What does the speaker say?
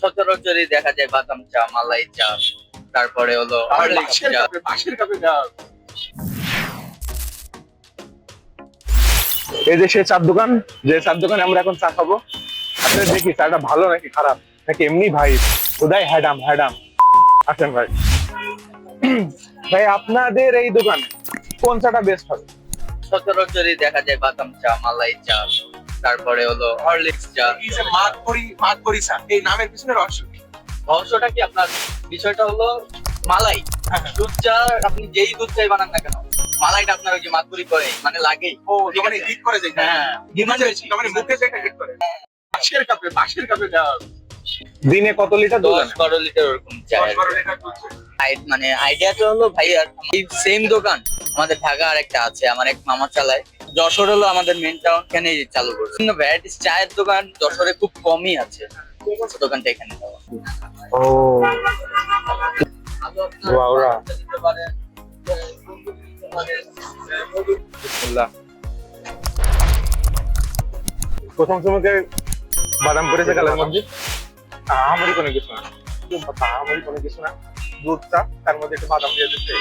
সচরাচরই দেখা যায় বাদাম চা মালাই চা তারপরে হলো চা। কাপে এই যে সে চার দোকান যে চার দোকানে আমরা এখন চা খাব। আসলে দেখি চাটা ভালো নাকি খারাপ? নাকি এমনি ভাই? উদয় হ্যাডাম হ্যাডাম। আসেন ভাই। ভাই আপনাদের এই দোকান কোন চাটা বেস্ট হবে? সচরাচরই দেখা যায় বাদাম চা মালাই চা। তারপরে হলো হরলিক্স চা এই যে মাত করি মাত করি স্যার এই নামের পিছনে রহস্য কি? রহস্যটা কি আপনার? বিষয়টা হলো মালাই। দুধ চা আপনি যেই দুধ চাই বানান না কেন মালাইটা আপনার ওই যে মাতুরি করে মানে লাগেই। ও মানে হিট করে যায় হ্যাঁ তার মানে মুখে যেটা হিট করে। পাশের কাপে পাশের কাপে দাও দিনে কত লিটার দুধ দশ? বারো লিটার ওরকম মানে আইডিয়াটা হলো ভাই আর এই সেম দোকান আমাদের ঢাকা আর একটা আছে আমার এক মামা চালায়। যশোর হলো আমাদের মেন টাউন এখানে চালু করছে। বিভিন্ন ভ্যারাইটিস চায়ের দোকান যশোরে খুব কমই আছে। দোকানটা এখানে। ও। ওয়াওরা। প্রথম সময়কে বাদাম করেছে কালের মধ্যে? তাহামরি কোনো কিছু না। তাহামরি কোনো কিছু না। দুধটা তার মধ্যে একটু বাদাম দিয়ে দিচ্ছে।